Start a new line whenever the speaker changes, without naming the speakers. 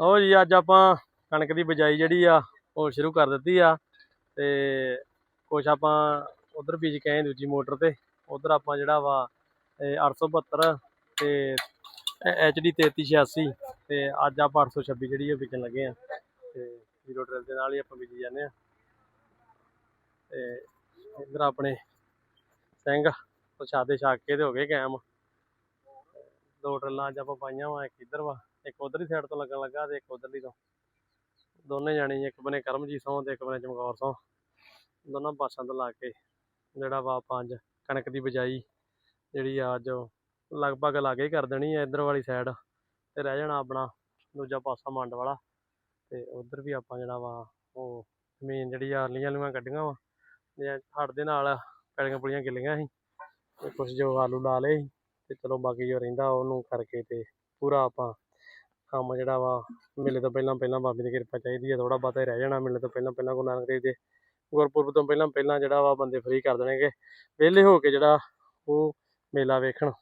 ਲਓ ਜੀ, ਅੱਜ ਆਪਾਂ ਕਣਕ ਦੀ ਬਿਜਾਈ ਜਿਹੜੀ ਆ, ਉਹ ਸ਼ੁਰੂ ਕਰ ਦਿੱਤੀ ਆ ਤੇ ਕੁਛ ਆਪਾਂ ਉਧਰ ਬੀਜ ਕੇ ਆਏ ਦੂਜੀ ਮੋਟਰ ਤੇ। ਉਧਰ ਆਪਾਂ ਜਿਹੜਾ ਵਾ, ਇਹ 872 ਤੇ ਐਚਡੀ 3386 ਤੇ ਅੱਜ ਆਪਾਂ 826 ਜਿਹੜੀ ਉਹ ਬੀਜਣ ਲੱਗੇ ਆ। ਤੇ ਜ਼ੀਰੋ ਡਰਿਲ ਦੇ ਨਾਲ ਹੀ ਆਪਾਂ ਬੀਜੀ ਜਾਂਦੇ ਆ। ਤੇ ਇਧਰ ਆਪਣੇ ਸਿੰਘ, ਪ੍ਰਸ਼ਾਦੇ ਛਕ ਕੇ ਤੇ ਹੋ ਗਏ ਕਾਇਮ। ਦੋ ਡਰਿਲਾਂ ਅੱਜ ਆਪਾਂ ਪਾਈਆਂ ਵਾ, ਇੱਕ ਇੱਧਰ ਵਾ, ਇੱਕ ਉਧਰਲੀ ਸਾਈਡ ਤੋਂ ਲੱਗਣ ਲੱਗਾ ਤੇ ਇੱਕ ਉਧਰਲੀ ਤੋਂ। ਦੋਨੇ ਜਾਣੀ ਇੱਕ ਬਨੇ ਕਰਮਜੀਤ ਸੌਂ ਤੇ ਇੱਕ ਬਨੇ ਚਮਕੌਰ ਸੌਂ ਦੋਨਾਂ ਪਾਸਾਂ ਤੋਂ ਲਾ ਕੇ ਜਿਹੜਾ ਵਾ ਪੰਜ ਕਣਕ ਦੀ ਬਿਜਾਈ ਜਿਹੜੀ ਆ ਅੱਜ ਲਗਭਗ ਲਾਗੇ ਹੀ ਕਰ ਦੇਣੀ ਆ ਇੱਧਰ ਵਾਲੀ ਸਾਈਡ ਤੇ ਰਹਿ ਜਾਣਾ ਆਪਣਾ ਦੂਜਾ ਪਾਸਾ ਮੰਡ ਵਾਲਾ। ਤੇ ਉਧਰ ਵੀ ਆਪਾਂ ਜਿਹੜਾ ਵਾ ਉਹ ਜ਼ਮੀਨ ਜਿਹੜੀ ਆ ਅਰਲੀਆਂ ਲੂਆਂ ਕੱਢੀਆਂ ਵਾ। ਜੇ ਹੜ ਦੇ ਨਾਲ ਕਣੀਆਂ ਪੁਲੀਆਂ ਗਿੱਲੀਆਂ ਸੀ ਤੇ ਕੁਛ ਜੋ ਆਲੂ ਲਾ ਲਏ ਸੀ। ਤੇ ਚਲੋ ਬਾਕੀ ਜੋ ਰਹਿੰਦਾ ਉਹਨੂੰ ਕਰਕੇ ਤੇ ਪੂਰਾ ਆਪਾਂ ਕੰਮ ਜਿਹੜਾ ਵਾ ਮੇਲੇ ਤੋਂ ਪਹਿਲਾਂ ਪਹਿਲਾਂ ਬਾਬੇ ਦੀ ਕਿਰਪਾ ਚਾਹੀਦੀ ਹੈ ਥੋੜਾ ਬਹੁਤਾ ਰਹਿ ਜਾਣਾ ਮੇਲੇ ਤੋਂ ਪਹਿਲਾਂ ਪਹਿਲਾਂ ਗੁਰੂ ਨਾਨਕ ਦੇਵ ਦੇ ਗੁਰਪੁਰਬ ਤੋਂ ਪਹਿਲਾਂ ਪਹਿਲਾਂ ਜਿਹੜਾ ਵਾ ਬੰਦੇ ਫ੍ਰੀ ਕਰ ਦੇਣਗੇ, ਵਿਹਲੇ ਹੋ ਕੇ ਜਿਹੜਾ ਉਹ ਮੇਲਾ ਵੇਖਣ।